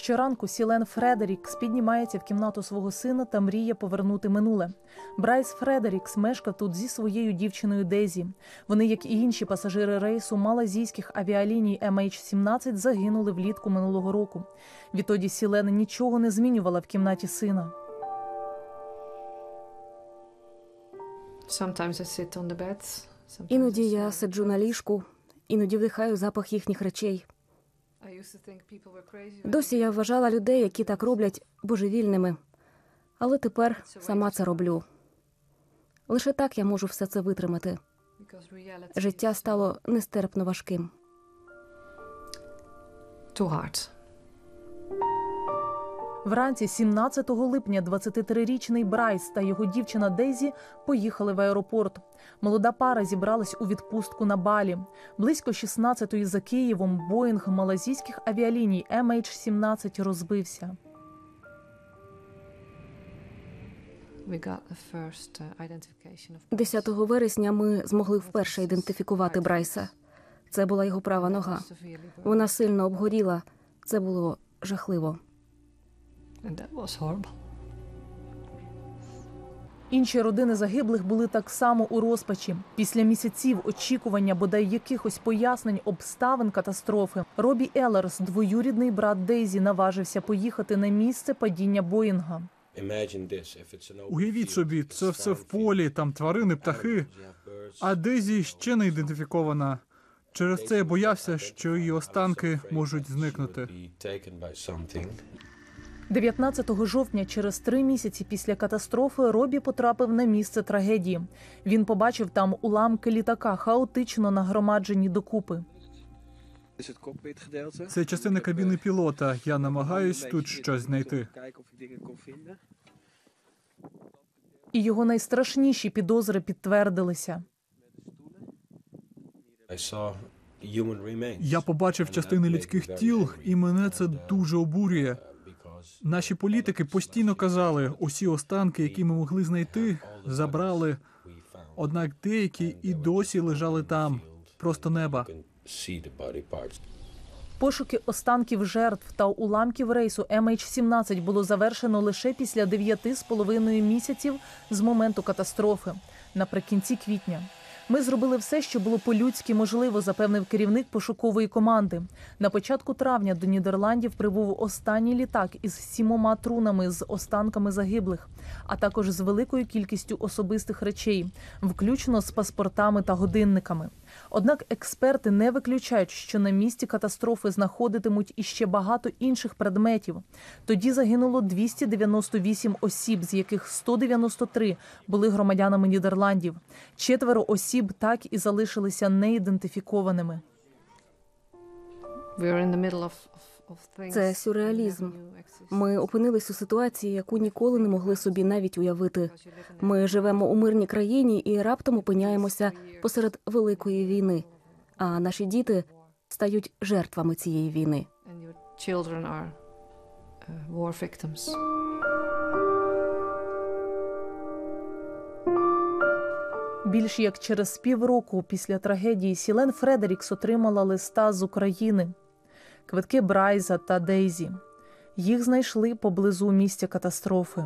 Щоранку Сілен Фредерікс піднімається в кімнату свого сина та мріє повернути минуле. Брайс Фредерікс мешкав тут зі своєю дівчиною Дезі. Вони, як і інші пасажири рейсу малазійських авіаліній MH17, загинули влітку минулого року. Відтоді Сілен нічого не змінювала в кімнаті сина. Sometimes I sit on the beds. Іноді я сиджу на ліжку, іноді вдихаю запах їхніх речей. Досі я вважала людей, які так роблять, божевільними. Але тепер сама це роблю. Лише так я можу все це витримати. Життя стало нестерпно важким. too hard. Вранці 17 липня 23-річний Брайс та його дівчина Дейзі поїхали в аеропорт. Молода пара зібралась у відпустку на Балі. Близько 16-ї за Києвом Боїнг малазійських авіаліній MH17 розбився. We got the first uh, of 10 вересня ми змогли вперше ідентифікувати Брайса. Це була його права нога. Вона сильно обгоріла. Це було жахливо. And that was horrible. Інші родини загиблих були так само у розпачі. Після місяців очікування бодай якихось пояснень обставин катастрофи. Робі Елерс, двоюрідний брат Дейзі, наважився поїхати на місце падіння Боїнга. Уявіть собі, це все в полі, там тварини, птахи. А Дезі ще не ідентифікована. Через це я боявся, що її останки можуть зникнути. 19 жовтня, через три місяці після катастрофи, Робі потрапив на місце трагедії. Він побачив там уламки літака, хаотично нагромаджені докупи. Це частина кабіни пілота. Я намагаюсь тут щось знайти. І його найстрашніші підозри підтвердилися. Я побачив частини людських тіл, і мене це дуже обурює. Наші політики постійно казали, усі останки, які ми могли знайти, забрали. Однак деякі і досі лежали там, просто неба. Пошуки останків жертв та уламків рейсу MH17 було завершено лише після дев'яти з половиною місяців з моменту катастрофи наприкінці квітня. Ми зробили все, що було по-людськи можливо, запевнив керівник пошукової команди. На початку травня до Нідерландів прибув останній літак із сімома трунами з останками загиблих, а також з великою кількістю особистих речей, включно з паспортами та годинниками. Однак експерти не виключають, що на місці катастрофи знаходитимуть іще багато інших предметів. Тоді загинуло 298 осіб, з яких 193 були громадянами Нідерландів. Четверо осіб так і залишилися неідентифікованими. Це сюрреалізм. Ми опинились у ситуації, яку ніколи не могли собі навіть уявити. Ми живемо у мирній країні і раптом опиняємося посеред великої війни. А наші діти стають жертвами цієї війни. uh. Більш як через півроку після трагедії Сілен Фредерікс отримала листа з України, квитки Брайза та Дейзі. Їх знайшли поблизу місця катастрофи.